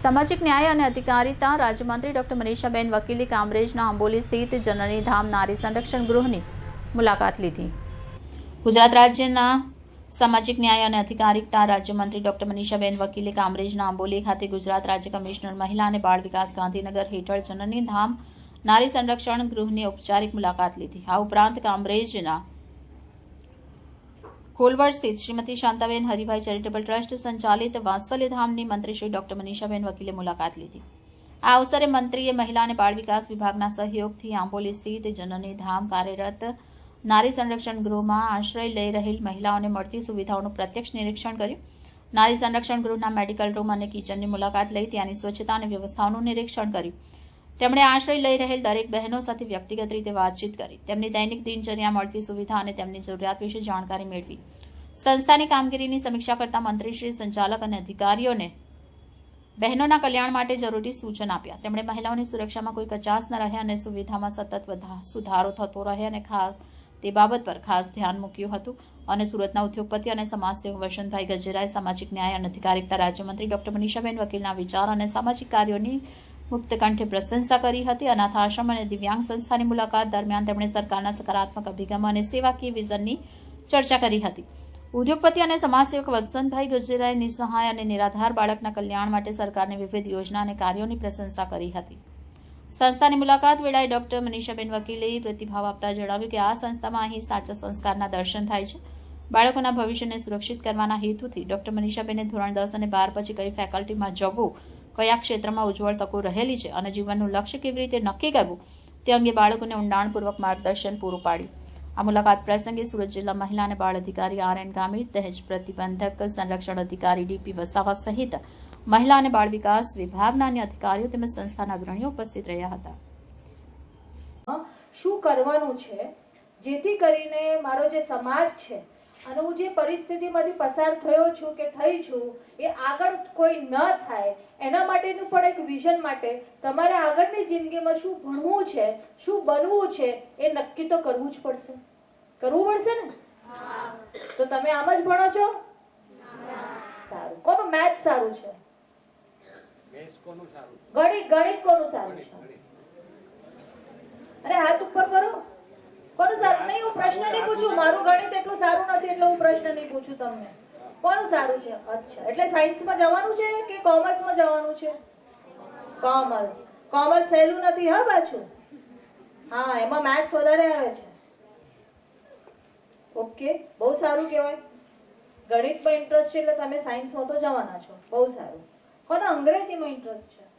સામાજિક ન્યાય અને અધિકારિતા રાજ્યમંત્રી ડોક્ટર મનીષાબેન વકીલે કામરેજના આંબોલી સ્થિત જનની ધામ નારી સંરક્ષણ ગૃહની મુલાકાત લીધી. ગુજરાત રાજ્યના સામાજિક ન્યાય અને અધિકારિકતા રાજ્યમંત્રી ડોક્ટર મનીષાબેન વકીલે કામરેજના આંબોલી ખાતે ગુજરાત રાજ્ય કમિશનર મહિલા અને બાળ વિકાસ ગાંધીનગર હેઠળ જનની ધામ નારી સંરક્ષણ ગૃહની ઔપચારિક મુલાકાત લીધી. આ ઉપરાંત કામરેજના કોલવડ સ્થિત શ્રીમતી શાંતાબેન હરિભાઈ ચેરિટેબલ ટ્રસ્ટ સંચાલિત વાત્સલ્યધામની મંત્રી શ્રી ડોક્ટર મનીષાબેન વકીલે મુલાકાત લીધી. આ અવસરે મંત્રીએ મહિલા અને બાળ વિકાસ વિભાગના સહયોગથી આંબોલી સ્થિત જનની ધામ કાર્યરત નારી સંરક્ષણ ગૃહમાં આશ્રય લઈ રહેલ મહિલાઓને મળતી સુવિધાઓનું પ્રત્યક્ષ નિરીક્ષણ કર્યું. નારી સંરક્ષણ ગૃહના મેડિકલ રૂમ અને કિચનની મુલાકાત લઈ ત્યાંની સ્વચ્છતા અને વ્યવસ્થાઓનું નિરીક્ષણ કર્યું. તેમણે આશ્રય લઈ રહેલ દરેક બહેનો સાથે વ્યક્તિગત રીતે વાતચીત કરી. તેમની દૈનિક દિનચર્યા મળતી સુવિધા અને તેમની જરૂરિયાત વિશે જાણકારી મેળવી. સંસ્થાની કામગીરીની સમીક્ષા કરતા મંત્રીશ્રી સંચાલક અને અધિકારીઓને બહેનોના કલ્યાણ માટે જરૂરી સૂચન આપ્યા. તેમણે મહિલાઓની સુરક્ષામાં કોઈ કચાસ ન રહે અને સુવિધામાં સતત સુધારો થતો રહે અને તે બાબત પર ખાસ ધ્યાન મૂક્યું હતું અને સુરતના ઉદ્યોગપતિ અને સમાજસેવક વસંતભાઈ ગજેરાએ સામાજિક ન્યાય અને અધિકારિકતા રાજ્યમંત્રી ડોક્ટર મનીષાબેન વકીલના વિચાર અને સામાજિક કાર્યોની મુક્ત કંઠે પ્રશંસા કરી હતી. અનાથ આશ્રમ અને દિવ્યાંગ સંસ્થાની મુલાકાત દરમિયાન તેમણે સરકારના સકારાત્મક અભિગમ અને સેવાકીય વિઝનની ચર્ચા કરી હતી. ઉદ્યોગપતિ અને સમાજસેવક વસંતભાઈ ગજેરાએ નિસહાય અને નિરાધાર બાળકના કલ્યાણ માટે સરકારની વિવિધ યોજના અને કાર્યોની પ્રશંસા કરી હતી. સંસ્થાની મુલાકાત વેળાએ ડોક્ટર મનીષાબેન વકીલે પ્રતિભાવ આપતા જણાવ્યું કે આ સંસ્થામાં અહીં સાચા સંસ્કારના દર્શન થાય છે. બાળકોના ભવિષ્યને સુરક્ષિત કરવાના હેતુથી ડોક્ટર મનીષાબેને ધોરણ દસ અને બાર પછી કઈ ફેકલ્ટીમાં જવું કયા ક્ષેત્રમાં ઉજ્જવળ તકો રહેલી છે અને જીવનનું લક્ષ્ય કેવી રીતે નક્કી કરવું, તે અંગે બાળકોને ઊંડાણપૂર્વક માર્ગદર્શન પૂરું પાડ્યું. આ મુલાકાત પ્રસંગે સુરત જિલ્લા મહિલા અને બાળ અધિકારી આર એન ગામી દહેજ પ્રતિબંધક સંરક્ષણ અધિકારી ડીપી વસાવા સહિત મહિલા અને બાળ વિકાસ વિભાગના અન્ય અધિકારીઓ તેમજ સંસ્થાના અગ્રણીઓ ઉપસ્થિત રહ્યા હતા. શું કરવાનું છે? જેથી કરીને મારો જે સમાજ છે અને હું જે પરિસ્થિતિમાંથી પસાર થયો છું કે થઈ છું એ આગળ કોઈ ન થાય એના માટેનું પણ એક વિઝન માટે તમારે આગળની જિંદગીમાં શું ભણવું છે શું બનવું છે એ નક્કી તો કરવું જ પડશે. કરવું પડશે ને? તો તમે આમ જ ભણો છો? સારું. કોનું મેથ સારું છે? ગણિત ગણિત કોનું સારું છે? અરે હાથ ઉપર કરો. કોનું સારું? નહીં હું પ્રશ્ન નહીં પૂછું. મારું ગણિત સારું નથી એટલે હું પ્રશ્ન નહીં પૂછું તમને. કોનું સારું છે? અચ્છા. એટલે સાયન્સમાં જવાનું છે કે કોમર્સમાં જવાનું છે? કોમર્સ. કોમર્સ સહેલું નથી, હા, પાછું? હા, એમાં મેથ્સ વધારે આવે છે. ઓકે બહુ સારું કહેવાય. ગણિતમાં ઇન્ટરેસ્ટ છે એટલે તમે સાયન્સમાં તો જવાના છો. બહુ સારું. કોને અંગ્રેજીમાં ઇન્ટરેસ્ટ છે?